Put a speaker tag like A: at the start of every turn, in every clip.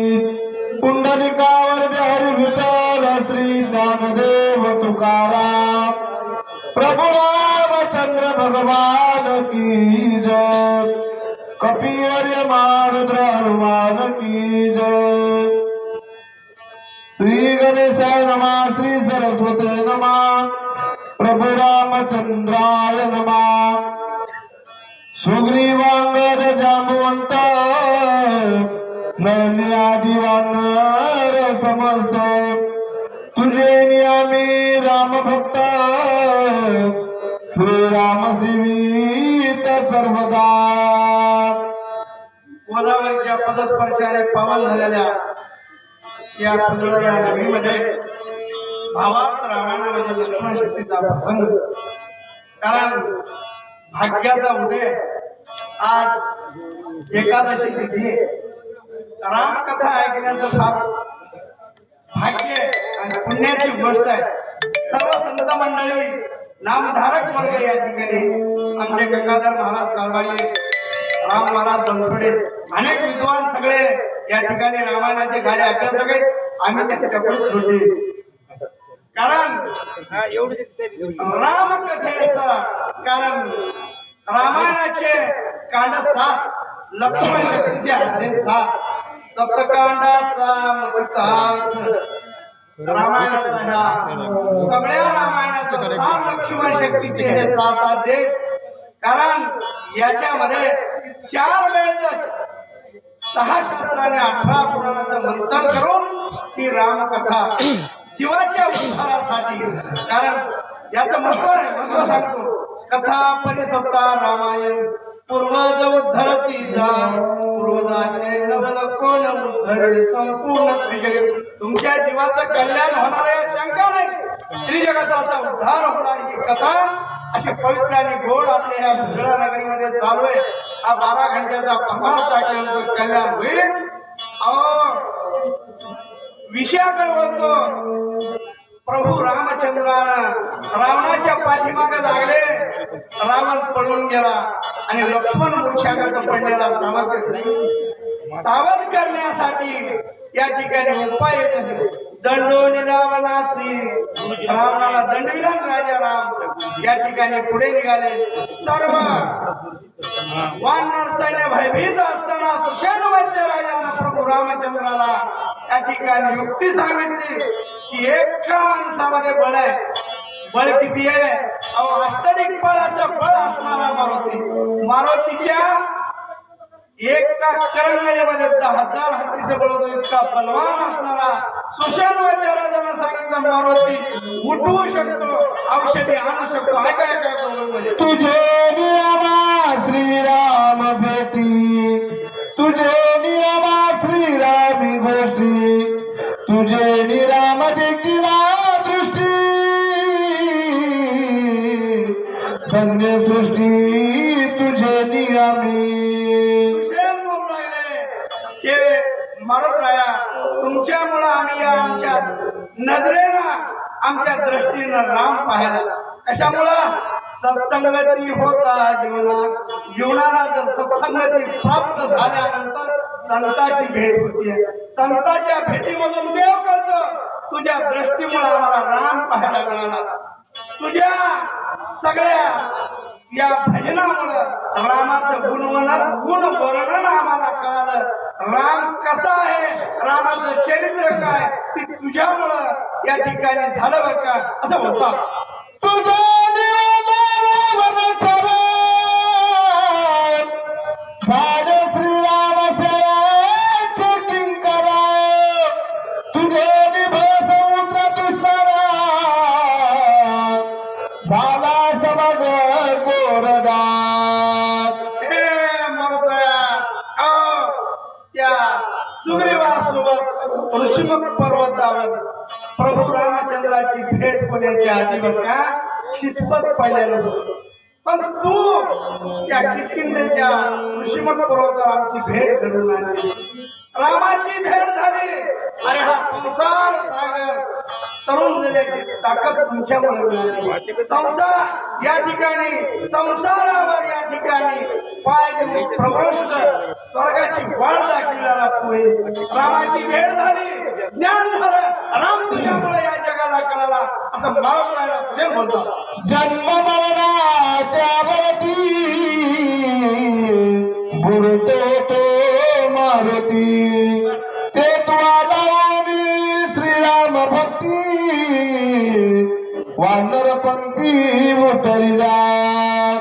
A: पुंडलिकावर हरी विठ्ठल श्री ज्ञानदेव तुकाराम. प्रभु रामचंद्र भगवान की जय. कपिवर्य मारुद्र हनुमान की जय. श्री गणेशाय नमा श्री सरस्वती नमा. प्रभु रामचंद्राय नमा. सुग्रीवांगद जांबुवंत नळनी समजतो. वानर तुझे नियामी राम भक्त श्रीराम सेवित सर्वदा.
B: गोदावरीच्या पदस्पर्शाने पावन झालेल्या या पुतळा या नगरीमध्ये भावार्थ रामायणामध्ये लक्ष्मण शक्तीचा प्रसंग. कारण भाग्याचा उदय आज एकादशी तिथी रामकथा ऐकण्याचं फार भाग्य आणि पुण्याची गोष्ट आहे. सर्व संत मंडळी नामधारक वर्ग या ठिकाणी आमचे गंगाधर महाराज कालवाडे राम महाराज बनसोडे अनेक विद्वान सगळे या ठिकाणी रामायणाचे गाडे अभ्यासक आहेत. आम्ही त्यांच्याकडून छोटे कारण रामकथेचा कारण रामायणाचे कांड सात लक्ष्मण हद्दे सात. सप्तकांडाचा मृतार्थ रामायणाचा सगळ्या रामायणाच्या सात लक्ष्मण शक्तीचे हे सात अध्याय कारण याच्यामध्ये चार वेळेच सहा शास्त्राने अठरा पुराणाचं मंथन करून ही रामकथा जीवाच्या उद्धारासाठी. कारण याचं महत्त्व आहे. महत्त्व सांगतो. कथा परिसत्ता रामायण पूर्वज उद्धरती जा. पूर्वजाचे नवल कोण उद्धरेल संपूर्ण त्रिजग तुमच्या जीवाचं कल्याण होणार आहे शंका नाही. त्रिजगताचा उद्धार होणार ही कथा. अशी पवित्र आणि गोड आपल्या या भुजळा नगरीमध्ये चालू आहे. हा बारा घंट्याचा प्रमाण टाकल्यानंतर कल्याण होईल. अहो विषयाकडे बोलतो प्रभू रामचंद्रानं रावणाच्या पाठीमागे लागले. रावण पडून गेला. आणि लक्ष्मण मूर्छागत पडलेला सावध सावध करण्यासाठी या ठिकाणी उपाय येत आहे. दंडोनी रावणाला दंडविधान राजा राम या ठिकाणी पुढे निघाले सर्व वानर सैन्य भयभीत असताना सुषेण वैद्य राजानं प्रभू रामचंद्राला या ठिकाणी युक्ती सांगितली की एका माणसामध्ये बळ आहे बळ किती आहे? अहो अष्टधिक बळाचं बळ असणारा मारुती. मारुतीच्या एका करंगळीमध्ये दहा हजार हत्तीचे बळ होतं इतका बलवान असणारा सुशांत वैद्य राजानं सांगितलं मारुती उठवू शकतो औषधी आणू शकतो. ऐका ऐका
A: तुझे नियमा श्रीराम भेटी. तुझे नियमा श्रीरामी गोष्टी तुझे निराम देखीला सृष्टी तुझे नियमी.
B: शेण बोलू ते मरत राहा तुमच्यामुळं आम्ही या आमच्या नजरेनं आमच्या दृष्टीनं राम पाहायला कशामुळं? सत्संगती होता जीवनात. जीवनाला जर सत्संगती प्राप्त झाल्यानंतर संताची भेट होतीये. संताच्या भेटीमधून देव करतो तुझ्या दृष्टीमुळे आम्हाला राम पाहायला मिळाला. तुझ्या सगळ्या या भजनामुळं रामाचं गुणवन गुण वर्णन आम्हाला कळालं. राम कसा आहे? रामाचं चरित्र काय? ते तुझ्यामुळं या ठिकाणी झालं बरं का? असं बोलतात. तुझ्या देवाची भेट होण्याची आधी बघा खिचपत पडलेलं होतं. पण तू त्या किसकिंदेच्या ऋषिमुख पर्वतावर आमची भेट घडून आणली. रामाची भेट झाली. आणि हा संसार सागर. तरुण झाल्याची ताकद तुमच्यामुळे मिळाली. संसार या ठिकाणी संसारावर या ठिकाणी. पाय देऊन प्रभृष्ट स्वर्गाची वाढ दाखली झाला आहेस. रामाची भेट झाली. ज्ञान झालं. राम तुझ्यामुळे या जगाला कळाला. असं माळत राहिला सुजन बोलतात
A: जन्म मरणाच्या वरती बुडतो तो मारुती. पंथी उतरी जात.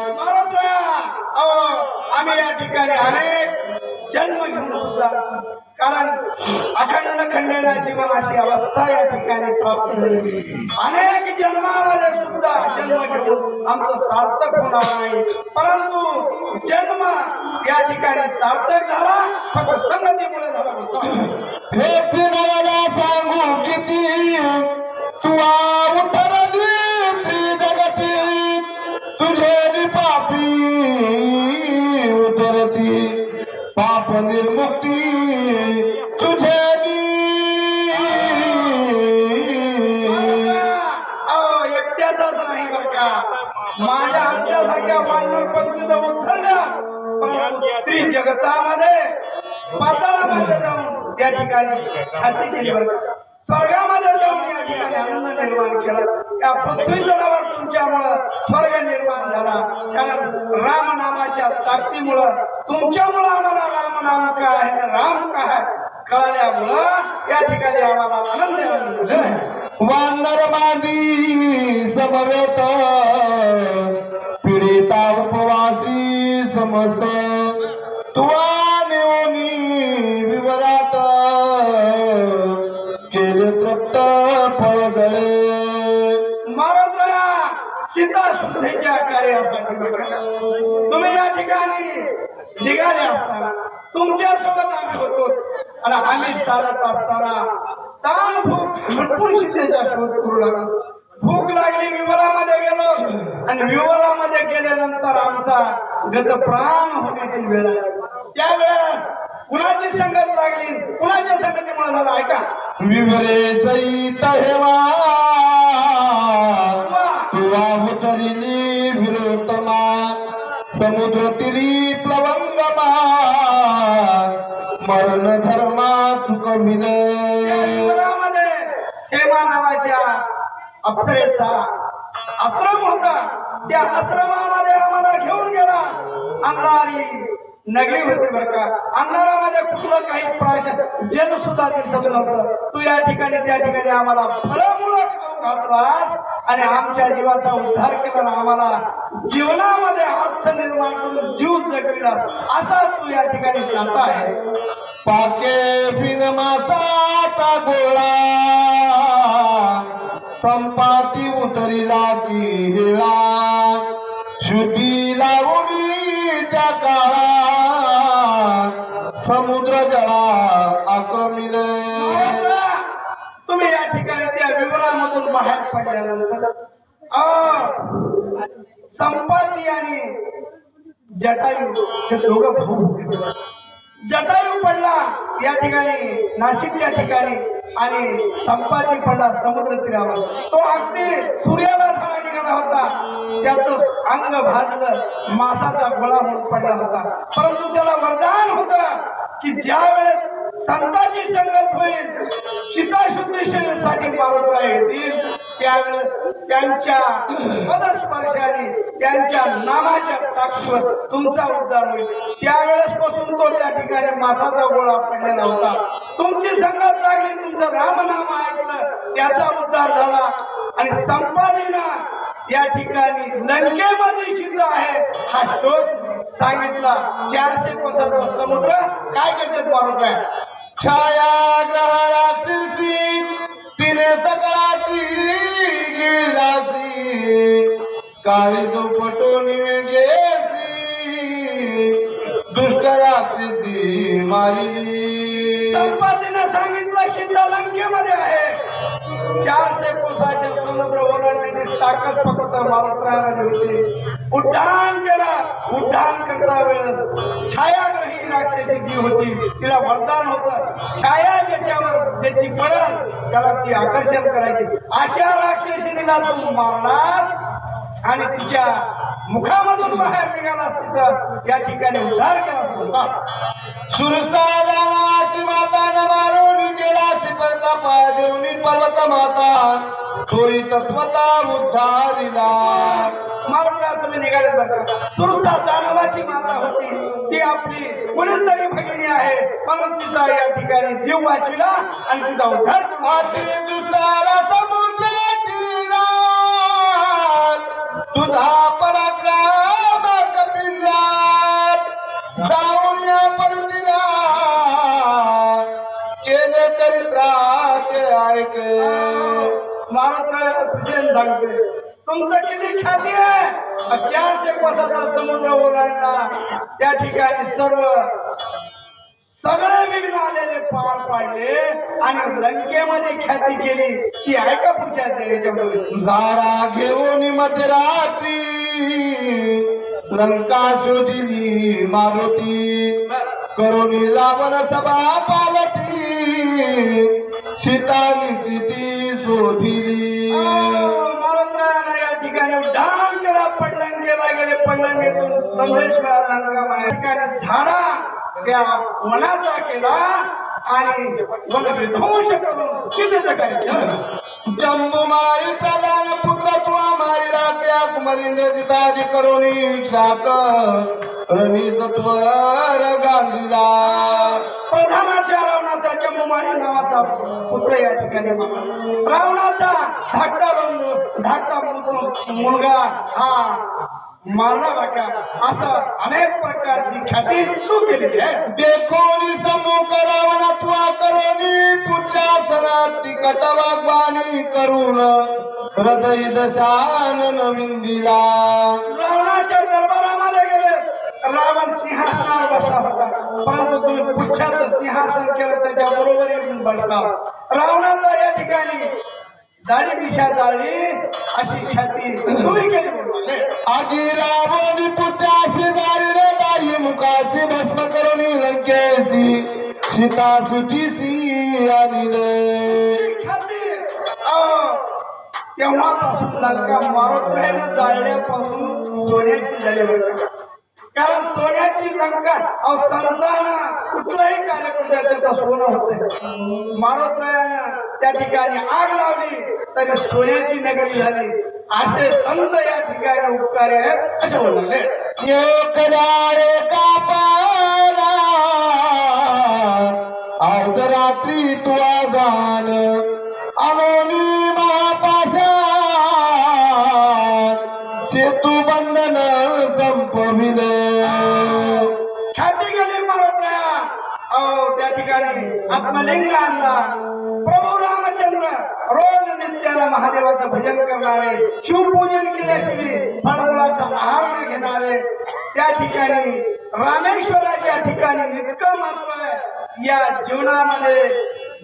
B: आम्ही या ठिकाणी अनेक जन्म घेऊन सुद्धा कारण अखंड खंडेला जीवन अशी अवस्था या ठिकाणी प्राप्त झाली. अनेक जन्मामध्ये सुद्धा जन्म घेऊन आमचं सार्थक होणार नाही. परंतु जन्म या ठिकाणी सार्थक झाला फक्त संगतीमुळे झाला होता.
A: सांगू किती? तू उतरली. पाप निर्मुक्ती तुझे
B: अहो एकट्याचाच नाही बर का? माझ्या आमच्यासारख्या वानर जाऊन उतरल्या परंतु स्त्री जगतामध्ये पाताळामध्ये जाऊन त्या ठिकाणी खाती केली बरं का? स्वर्गामध्ये जाऊन या ठिकाणी आनंद निर्माण केला. या पृथ्वी तलावर तुमच्यामुळं स्वर्ग निर्माण झाला. कारण रामनामाच्या ताकदीमुळं तुमच्यामुळं आम्हाला रामनाम काय आणि राम काय कळाल्यामुळं या ठिकाणी आम्हाला आनंद निर्माण
A: वानर मादी समवेत पीडिता उपवासी
B: समजतो बरं का? तुम्ही या ठिकाणी निघाले असताना तुमच्यासोबत आम्ही होतो. आणि आम्ही चालत असताना ताण भूक भरपूर सीतेचा शोध करू लागलो. भूक लागली विवरामध्ये गेलो. आणि विवरामध्ये गेल्यानंतर आमचा गत प्राण होण्याची वेळ आली. त्यावेळेस कुणाची संगत लागली? कुणाच्या संगतीमुळे झालं? ऐका.
A: विवरे सहित हेवा तुवा उतरिली. समुद्र तिरी प्लवंगमा मरण धर्मा चुकविले
B: त्या हेमा नावाच्या अप्सरेचा आश्रम होता. त्या आश्रमामध्ये आम्हाला घेऊन गेला. अंधारी नगरी होती बर का. अंधारामध्ये कुठलं काही प्राशन जन सुद्धा दिसत नव्हतं. तू या ठिकाणी त्या ठिकाणी आम्हाला फळमुळं घातला आणि आमच्या जीवाचा उद्धार केला आम्हाला. जीवनामध्ये अर्थ निर्माण करून जीव जगविला. असा तू या ठिकाणी जाता आहे
A: पाके बिन मासाचा गोळा. संपाती उतरिला की हिळा. शुद्धी लावणी त्या काळा. समुद्र जळा आक्रमिले.
B: तुम्ही या ठिकाणी त्या विवरामधून बाहेर पडल्यानंतर अ, संपाती आणि जटायू हे दोघं भाऊ जटायू पडला या ठिकाणी नाशिकच्या ठिकाणी आणि संपाती पडला समुद्र तीरावर. तो अगदी सूर्याला धडा निघाला होता. त्याच अंग भाजलं मासाचा गोळा होऊन पडला होता. परंतु त्याला वरदान होतं. की ज्या वेळेस संतांची संगत होईल सीताशुद्धीसाठी मारुतराय येतील त्यावेळेस त्यांच्या पदस्पर्शाने त्यांच्या नामाच्या ताकदीवर तुमचा उद्धार होईल. त्यावेळेस पासून तो त्या ठिकाणी मासाचा गोळा पडलेला होता. तुमची संगत लागली तुमचं रामनाम ऐकलं त्याचा उद्धार झाला. आणि संपादीनं या ठिकाणी लंकेमध्ये सिद्ध आहे हा शोध सांगितला. चारशे कोसाचा समुद्र काय करते मारुद्र
A: छाया राक्षसी तिने सकाळची गिळासी काळी चौपटो गेसी दुष्ट राक्षसी मारिली.
B: संपातीनं सांगितलं शिंदा लंकेमध्ये आहे. चारशे कोसाचे समुद्र ओलांडण्याची ताकद फक्त मालत्रामध्ये होती. उड्डाण केलं. उड्डाण करता वेळेस छायाग्रही राक्षसी जी होती तिला वरदान होतं. छाया ज्याच्यावर ज्याची पडल त्याला ती आकर्षण करायची. अशा राक्षसीला तू मारणार आणि तिच्या मुखामधून बाहेर निघाला तिचा या ठिकाणी उद्धार केला होता.
A: सुरसा नावाची माता न मारून गेला सिपरता पाय देवनी पर्वत माता. थोरी तत्वता उद्धारिला
B: महाराजा तुम्ही निघाले बरं सुरसा दानवाची माता होती. ती आपली कोणीतरी भगिनी आहे. म्हणून तिचा या ठिकाणी जीव वाचविला आणि तिचा उद्धार केला.
A: दुसरा तुझा पराक्रम कपिंद्रात जाऊन या परतीला केले चरित्राचे ऐके
B: महाराष्ट्राला सुशेन सांगते तुमचं किती ख्याती आहे? चारशे कोसाचा समुद्र ओलांडला. त्या ठिकाणी सर्व सगळे विघ्न आलेले पार पाडले आणि लंकेमध्ये ख्याती केली. ती ऐका पुढच्या याच्यामध्ये
A: झाडा घेऊन मध्यरात्री लंका शोधिली मारुती. करुणी रावण सभा पालती सीतानीची ती शोधिली.
B: महाराष्ट्रानं या ठिकाणी उड्डाण केला. पडलंगेला गेले. पडलंगेतून संदेश मिळाला. लंका ठिकाणी झाडा त्या वनाचा केला आणि वन विध्वंस करून शिथिल केलं
A: जम्मू मारी प्रधान पुत्र तुआ मारी राख्या कुमारींद्र जिताजी करुणी शाक रवी सत्वर गांधीला
B: प्रधानाच्या रावणाचा जम्मूमाळी नावाचा पुत्र या ठिकाणी. रावणाचा धाकटा धाकटा मुलगा हा मारला बाका. असं अनेक प्रकारची ख्याती तू केलेली आहे.
A: देखोनी सम्मुख रावण तुआ करोनी पुढच्या सणात तिकट वागवाणी करून. हृदय दशान नवीन दिला.
B: रावणाच्या दरबारामध्ये गेले. रावण सिंहासनावर बसला होता. परंतु तुम्ही पुच्छाचं सिंहासन केलं त्याच्या बरोबरी बसला. रावणाचा या ठिकाणी दाढी मिशा जाळली अशी ख्याती तुम्ही केली बोलले
A: आधी रावणी पुढच्या शेजारीले दाई मुखाशी भस्म करोनी लंकेसी सीता सुटीसी आणले
B: ख्याती अं, तेव्हापासून लंका मारत राहिलं जाळल्यापासून सोन्याची झाली. कारण सोन्याची लंका अहो संताना कुठलाही कार्यक्रम द्या त्याचं सोनं होते मारत त्या ठिकाणी आग लावली तरी सोन्याची नगरी झाली. असे संत या ठिकाणी उपकार आहेत असे बोलले
A: एक एका पाला अर्धरात्री तुला जाण. अनोनी
B: ठिकाणी प्रभू रामचंद्र रोज नित्याला महादेवाचं भजन करणारे शिवपूजन केल्याशिवाय फळफुलाचा आहार न घेणारे त्या ठिकाणी रामेश्वराच्या ठिकाणी इतकं महत्त्व आहे. या जीवनामध्ये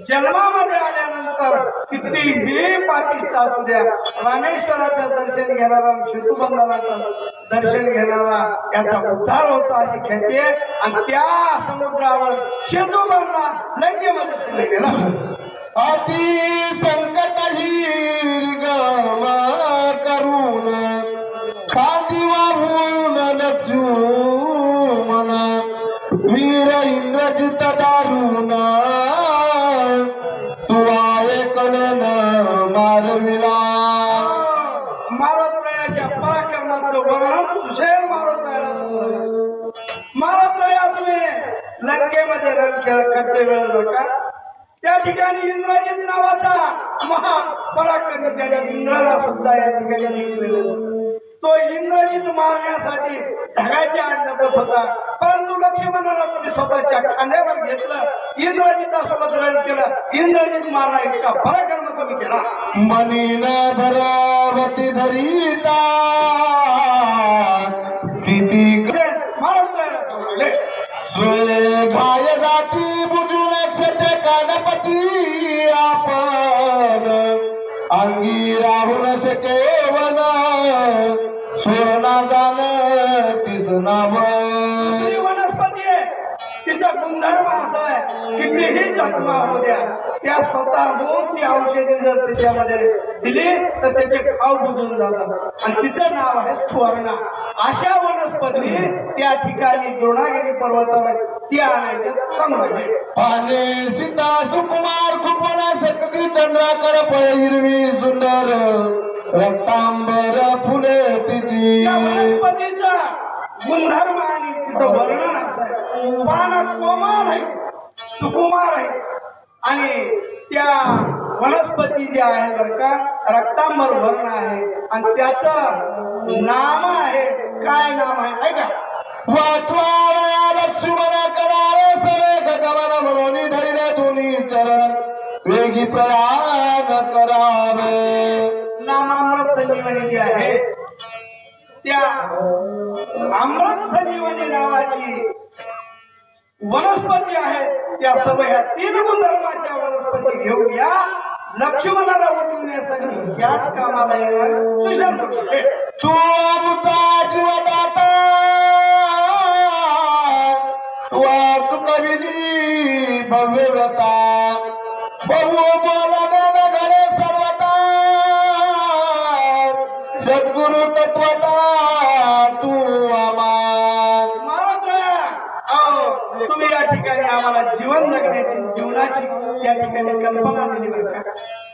B: जन्मामध्ये आल्यानंतर कितीही पाकिस्ता असू द्या. रामेश्वराचं दर्शन घेणारा शेतुबंधनाचं दर्शन घेणारा याचा उद्धार होतो अशी ख्याती आहे. आणि त्या समुद्रावर शेतुबंधना बनला लंकेमध्ये सैन्य गेला
A: अति संकट करून खाती वाहून लक्ष्मण वीर इंद्रजित दारुण ते
B: रण खेळ करते वेळ बरं का त्या ठिकाणी इंद्रजित नावाचा महा पराक्रमी त्याने इंद्राला सुद्धा या ठिकाणी जिंकलेलं होतं. तो इंद्रजित मारण्यासाठी ढगाचे आणण्यात होता परंतु लक्ष्मणाला तुम्ही स्वतःच्या खांद्यावर घेतलं इंद्रजितासोबत रण केलं इंद्रजित मारला इतका पराक्रम तुम्ही केला
A: मनीन वन सोना जाण तिस नाव.
B: दुसरी वनस्पती आहे. तिचा गुणधर्म असा आहे कितीही जखमा होऊ द्या. त्या स्वतःहून ती औषधी जर त्याच्यामध्ये दिली तर त्याचे खाव बुजून जातात. आणि तिचं नाव आहे सुवर्णा. अशा वनस्पती त्या ठिकाणी द्रोणागिरी पर्वतावर ती आणायच्या चांगलं घे
A: पाने सीता सुकुमार कुपना सकती चंद्राकर पळ हिरवी सुंदर. रक्तांबर फुले तिची.
B: वनस्पतीचा गुणधर्म आणि तिचं वर्णन असं आहे. पान कोमल आहे सुकुमार आहे. आणि त्या वनस्पती जे आहे बरं का रक्तांबर वर्ण आहे. आणि त्याचं नाम आहे काय नाम आहे? ऐका.
A: वाचवावया लक्ष्मण करावे सरे गगन म्हणून धरिले दोन्ही चरण. वेगी प्रयाण करावे.
B: नामामृत संजीवनी जी आहे. त्या अमृत संजीवनी नावाची वनस्पती आहे. त्या सर्व ह्या तीन गुणधर्माच्या वनस्पती घेऊन या लक्ष्मणाला उठवण्यासाठी याच कामाला येणार सुशांत करतो.
A: तू अमृता जीवदाता तू बहु बोला घडे सर्वता सद्गुरु तत्वता तू आमान
B: तुम्ही या ठिकाणी आम्हाला जीवन जगण्याची जीवनाची या ठिकाणी कल्पना दिली बरं का?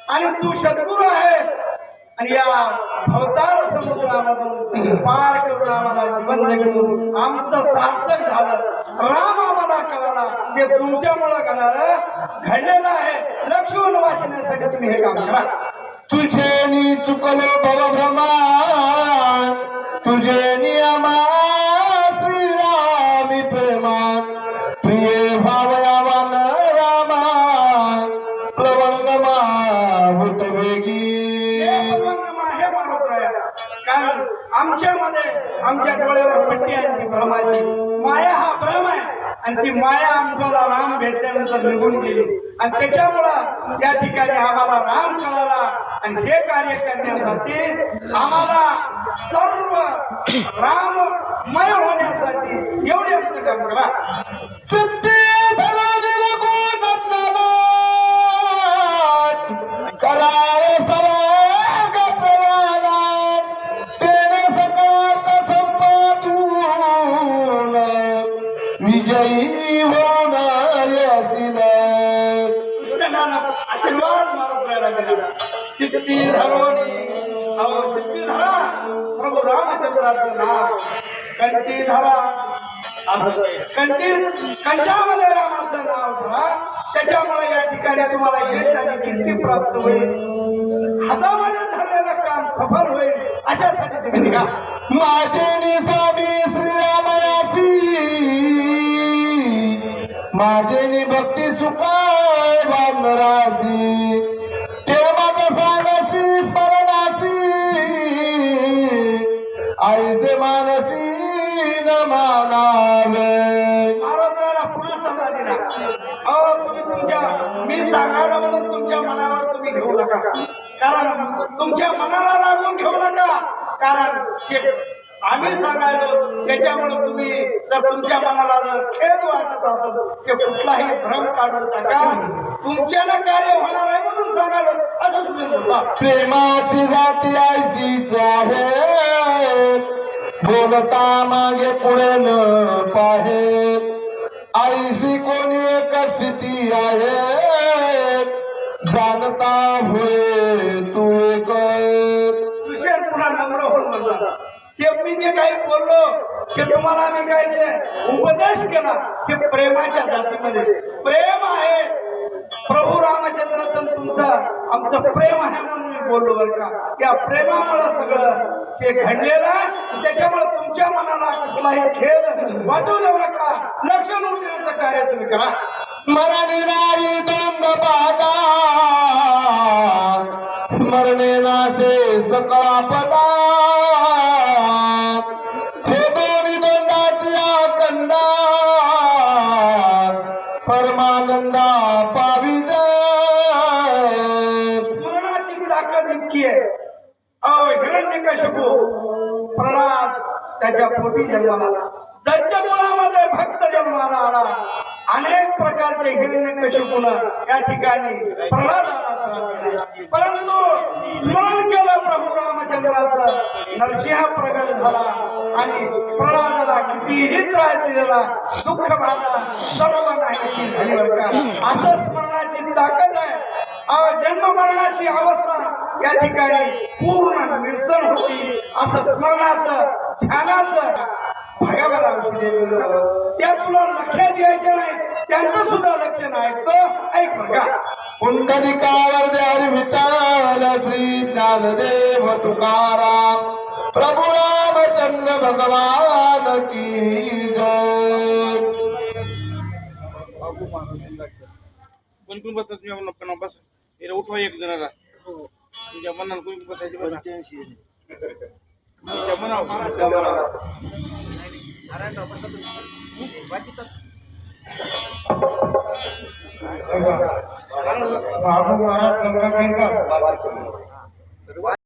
B: आणि तू सद्गुरु आहे. आणि या अवतार समुद्रामधून पार करून आम्हाला जीवन जगून आमचं सार्थक झालं. राम आम्हाला कळाला. ते तुमच्यामुळं कळालं घडलेलं आहे. लक्ष्मण वाचण्यासाठी तुम्ही हे काम करा.
A: तुझे नी चुकलो भवभ्रमान तुझे नियमा श्रीरामी प्रेमान प्रिय भावयावान रामान प्लवंगमा भूत वेगी.
B: हे अभंगम आहे कारण आमच्यामध्ये आमच्या डोळ्यावर पट्टी आणली ती भ्रमाची. माया आणि ती माया आमच्याला राम भेटल्यानंतर निघून गेली. आणि त्याच्यामुळं त्या ठिकाणी आम्हाला राम कळाला. आणि हे कार्य करण्यासाठी आम्हाला सर्व राममय होण्यासाठी एवढे आमचं काम करा.
A: चित्ते धरावी करावे
B: गेला चित्ती धरोनी अहो धरा प्रभू रामचंद्राचं नाव कंठी धरा. असं कंठी कंठामध्ये रामाचं नाव धरा. त्याच्यामुळे या ठिकाणी तुम्हाला यश आणि कीर्ती प्राप्त होईल. हातामध्ये धरलेलं काम सफल होईल. अशासाठी तुम्ही निघा.
A: माझे निसामी श्रीरामयासी माझे नि भक्ती सुखाय वानरासी. आईचे मानसी न मानावे.
B: महाराजाला पुन्हा सल्ला दिला अहो तुम्ही तुमच्या मी सांगायला म्हणून तुमच्या मनावर तुम्ही घेऊ नका. कारण तुमच्या मनाला लागून घेऊ नका. कारण आम्ही सांगायलो त्याच्यामुळे तुम्ही जर तुमच्या मनाला जर खेद वाटत असेल ते कुठलाही भ्रम काढून टाका तुमच्यानं कार्य होणार आहे म्हणून सांगायलो. असं तुम्ही बोलता
A: प्रेमाची जाती आयशीच आहे. बोलता मागे पुढे न पाहे. आईशी कोणी एक स्थिती आहे. जाणता होय तू एक
B: सुशेर पुन्हा नम्र होऊन म्हणला ते मी जे काही बोललो की तुम्हाला आम्ही काय उपदेश केला की प्रेमाच्या जातीमध्ये. प्रेम आहे. प्रभू रामचंद्राचं तुमचं आमचं प्रेम आहे म्हणून मी बोललो बरं का. त्या प्रेमामुळं सगळं ते घडलेलं आहे. त्याच्यामुळे तुमच्या मनाला कुठलाही खेळ वाटू देऊ नका. लक्ष लावून देण्याचं कार्य तुम्ही करा.
A: स्मरणे नारी दंग पादा स्मरणे नासे सकळा पदा परमानंदा
B: आहे. अहो हिरण्यकशिपू त्याच्या पोटी जन्माला आला. दैत्य भक्त जन्माला आला. अनेक प्रकारचे हिरण्यकशपून या ठिकाणी प्रल्हादाला परंतु स्मरण केलं प्रभू रामचंद्राचं नरसिंह प्रगट झाला आणि प्रल्हादाला कितीही त्रास दिलेला दुःख माझा सर्व नाही असं स्मरणाची ताकद आहे. जन्म मरणाची अवस्था या ठिकाणी पूर्ण निरसन होती असं स्मरणाचं ध्यानाचं भागावर. त्या तुला लक्षात द्यायचे नाही त्यांचं सुद्धा लक्ष नाही. तर ऐक का.
A: पुंडलिकावर द्यारी विठाल श्री ज्ञानदेव तुकाराम प्रभू रामचंद्र भगवान की जय.
C: कोण कोण बसतात तुम्ही आपण पण बस. हे उठवा एक जणाला. तुमच्या मनाला कोणी बसायचे बसा तुमच्या मनावर
B: महाराज गंगाबाईंका